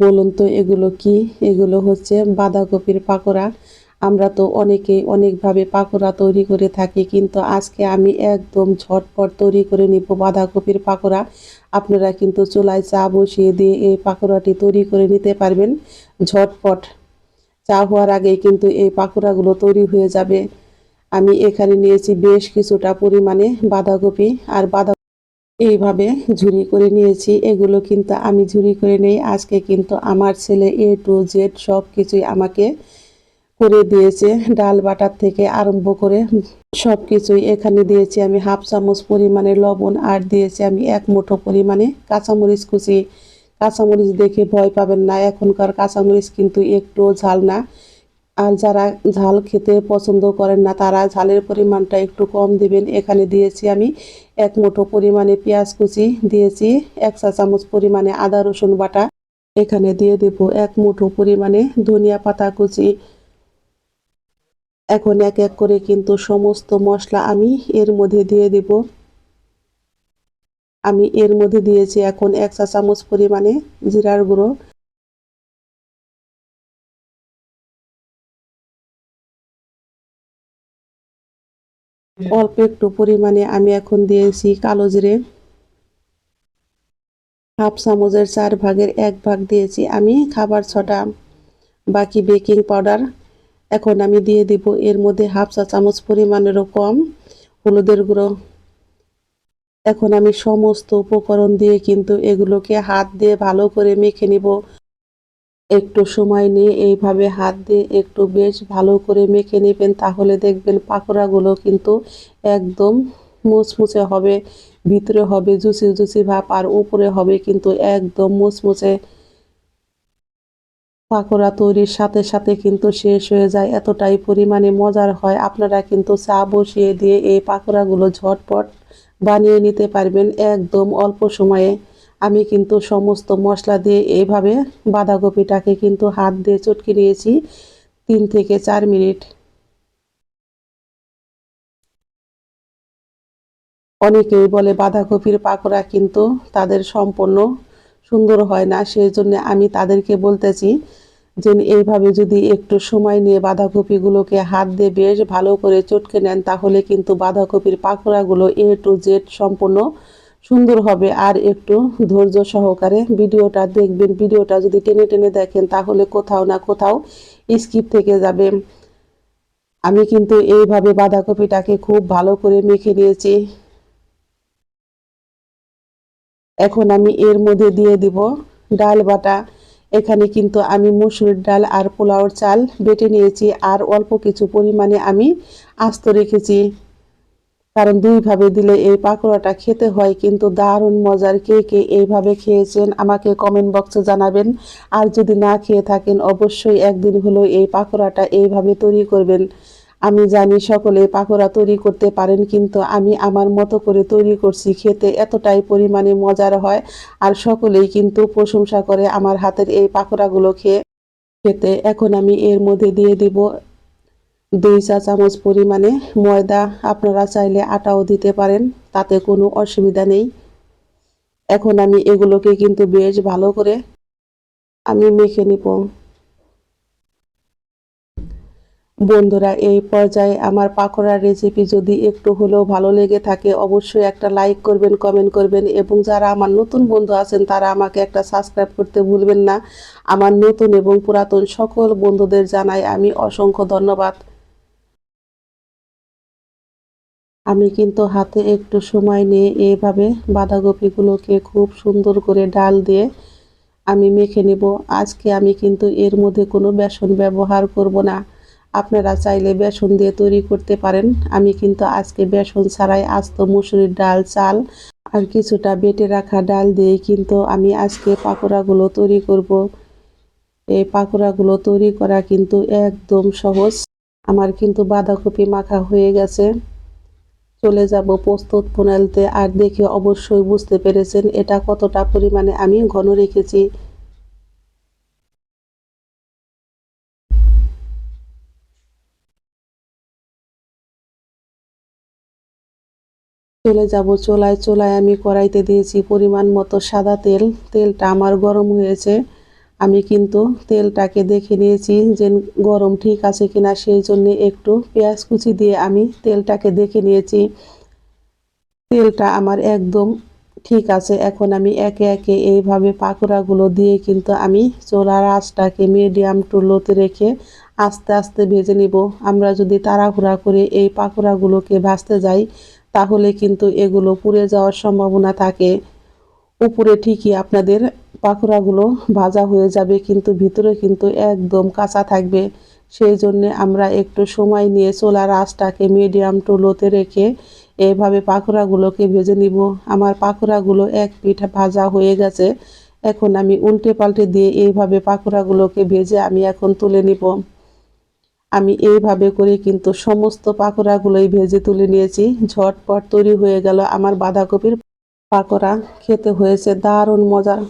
বলুন তো এগুলো কি? এগুলো হচ্ছে বাঁধাকপির পাকোড়া। আমরা তো অনেকেই অনেকভাবে পাকোড়া তৈরি করে থাকি, কিন্তু আজকে আমি একদম ঝটপট তৈরি করে নিব বাঁধাকপির পাকোড়া। আপনারা কিন্তু চুলায় চা বসিয়ে দিয়ে এই পাকোড়াটি তৈরি করে নিতে পারবেন। ঝটপট। চা হওয়ার আগেই কিন্তু এই পাকোড়াগুলো তৈরি হয়ে যাবে। আমি এখানে নিয়েছি বেশ কিছুটা পরিমাণে বাঁধাকপি আর বাঁধা এইভাবে ঝুরি করে নিয়েছি। এগুলো কিন্তু আমি ঝুরি করে নেই। আজকে কিন্তু আমার ছেলে এ টু জেড সব কিছুই আমাকে করে দিয়েছে। ডাল বাটার থেকে আরম্ভ করে সব কিছুই এখানে দিয়েছি আমি। হাফ চামচ পরিমাণে লবণ আর দিয়েছি আমি এক মুঠো পরিমাণে কাঁচামরিচ কুচি। কাঁচামরিচ দেখে ভয় পাবেন না। এখনকার কাঁচামরিচ কিন্তু একটু ঝাল না। আর যারা ঝাল খেতে পছন্দ করেন না, তারা ঝালের পরিমাণটা একটু কম দিবেন। এখানে দিয়েছি আমি এক মুঠো পরিমাণে পেঁয়াজ কুচি, দিয়েছি এক চা চামচ পরিমাণে আদা রসুন বাটা। এখানে দিয়ে দেব এক মুঠো পরিমাণে ধনিয়া পাতা কুচি। এখন এক এক করে কিন্তু সমস্ত মশলা আমি এর মধ্যে দিয়ে দেব। আমি এর মধ্যে দিয়েছি এখন এক চা চামচ পরিমাণে জিরার গুঁড়ো। অল্প একটু পরিমাণে আমি এখন দিয়েছি কালো জিরে। হাফ চামচের চার ভাগের এক ভাগ দিয়েছি আমি খাবার ছটা। বাকি বেকিং পাউডার এখন আমি দিয়ে দিব। এর মধ্যে হাফ চা চামচ পরিমাণেরও কম হলুদের গুঁড়ো। এখন আমি সমস্ত উপকরণ দিয়ে কিন্তু এগুলোকে হাত দিয়ে ভালো করে মেখে নিব। একটু সময় নিয়ে এইভাবে হাত দিয়ে একটু বেশ ভালো করে মেখে নেবেন, তাহলে দেখবেন পাকোড়াগুলো কিন্তু একদম মুচমুচে হবে, ভিতরে হবে জুসি জুসি ভাব আর উপরে হবে কিন্তু একদম মুচমুচে। পাকোড়া তৈরির সাথে সাথে কিন্তু শেষ হয়ে যায়, এতটাই পরিমাণে মজার হয়। আপনারা কিন্তু চা বসিয়ে দিয়ে এই পাকোড়াগুলো ঝটপট বানিয়ে নিতে পারবেন একদম অল্প সময়ে। আমি কিন্তু সমস্ত মশলা দিয়ে এইভাবে বাঁধাকপিটাকে কিন্তু হাত দিয়ে চটকে নিয়েছি তিন থেকে চার মিনিট। অনেকেই বলে বাঁধাকপির পাকোড়া কিন্তু তাদের সম্পূর্ণ সুন্দর হয় না সেই জন্য আমি তাদেরকে বলতেছি যে এইভাবে যদি একটু সময় নিয়ে বাঁধাকপিগুলোকে হাত দিয়ে বেশ ভালো করে চটকে নেন, তাহলে কিন্তু বাঁধাকপির পাকোড়াগুলো এ টু জেড সম্পূর্ণ সুন্দর হবে। আর একটু ধৈর্য সহকারে ভিডিওটা দেখবেন। ভিডিওটা যদি টেনে টেনে দেখেন, তাহলে কোথাও না কোথাও স্কিপ থেকে যাবে। আমি কিন্তু এইভাবে বাঁধাকপিটাকে খুব ভালো করে মেখে নিয়েছি। এখন আমি এর মধ্যে দিয়ে দিব ডাল বাটা। এখানে কিন্তু আমি মুসুরির ডাল আর পোলাওর চাল বেটে নিয়েছি। আর অল্প কিছু পরিমাণে আমি আস্ত রেখেছি। কারণ দুইভাবে দিলে এই পাকোড়াটা খেতে হয়, কিন্তু দারুণ মজার। কে কে এইভাবে খেয়েছেন আমাকে কমেন্ট বক্সে জানাবেন। আর যদি না খেয়ে থাকেন, অবশ্যই একদিন হলেও এই পাকোড়াটা এইভাবে তৈরি করবেন। আমি জানি সকলে পাকোড়া তৈরি করতে পারেন, কিন্তু আমি আমার মতো করে তৈরি করছি, খেতে এতটাই পরিমাণে মজার হয়। আর সকলেই কিন্তু প্রশংসা করে আমার হাতের এই পাকোড়াগুলো খেয়ে, খেতে। এখন আমি এর মধ্যে দিয়ে দিব দুই চা চামচ পরিমাণে ময়দা আপনারা চাইলে আটাও দিতে পারেন, তাতে কোনো অসুবিধা নেই। এখন আমি এগুলোকে কিন্তু বেশ ভালো করে আমি মেখে নিব। বন্ধুরা, এই পর্যায়ে আমার পাকোড়ার রেসিপি যদি একটু হলেও ভালো লেগে থাকে, অবশ্যই একটা লাইক করবেন কমেন্ট করবেন এবং যারা আমার নতুন বন্ধু আছেন, তারা আমাকে একটা সাবস্ক্রাইব করতে ভুলবেন না। আমার নতুন এবং পুরাতন সকল বন্ধুদের জানাই আমি অসংখ্য ধন্যবাদ। আমি কিন্তু হাতে একটু সময় নিয়ে এইভাবে বাঁধাকপিগুলোকে খুব সুন্দর করে ডাল দিয়ে আমি মেখে নেব। আজকে আমি কিন্তু এর মধ্যে কোনো বেসন ব্যবহার করব না। আপনারা চাইলে বেসন দিয়ে তৈরি করতে পারেন। আমি কিন্তু আজকে বেসন ছাড়াই আস্ত মুসুরির ডাল, চাল আর কিছুটা বেটে রাখা ডাল দিয়ে কিন্তু আমি আজকে পাকোড়াগুলো তৈরি করব। এই পাকোড়াগুলো তৈরি করা কিন্তু একদম সহজ। আমার কিন্তু বাঁধাকপি মাখা হয়ে গেছে। চলে যাব প্রস্তুত প্রণালীতে। আর দেখে অবশ্যই বুঝতে পেরেছেন এটা কতটা পরিমাণে আমি ঘন রেখেছি। চলে যাব চোলায়। চোলায় আমি কড়াইতে দিয়েছি পরিমাণ মতো সাদা তেল। তেলটা আমার গরম হয়েছে। আমি কিন্তু তেলটাকে দেখে নিয়েছি যে গরম ঠিক আছে কিনা, সেই জন্য একটু পেঁয়াজ কুচি দিয়ে আমি তেলটাকে দেখে নিয়েছি। তেলটা আমার একদম ঠিক আছে। এখন আমি একে একে এইভাবে পাকোড়াগুলো দিয়ে কিন্তু আমি চোলার আঁচটাকে মিডিয়াম টু লোতে রেখে আস্তে আস্তে ভেজে নিব। আমরা যদি তাড়াহুড়া করে এই পাকোড়াগুলোকে ভাজতে যাই, তাহলে কিন্তু এগুলো পুড়ে যাওয়ার সম্ভাবনা থাকে। উপরে ঠিকই আপনাদের পাকোড়াগুলো ভাজা হয়ে যাবে, কিন্তু ভিতরে কিন্তু একদম কাঁচা থাকবে। সেই জন্যে আমরা একটু সময় নিয়ে চোলার আঁচটাকে মিডিয়াম টু লোতে রেখে এইভাবে পাকোড়াগুলোকে ভেজে নিব। আমার পাকোড়াগুলো এক পিঠ ভাজা হয়ে গেছে। এখন আমি উল্টে পাল্টে দিয়ে এইভাবে পাকোড়াগুলোকে ভেজে আমি এখন তুলে নিব। আমি এইভাবে করে কিন্তু সমস্ত পাকোড়াগুলোই ভেজে তুলে নিয়েছি। ঝটপট তৈরি হয়ে গেল আমার বাঁধাকপির পাকোড়া খেতে হয়েছে দারুণ মজার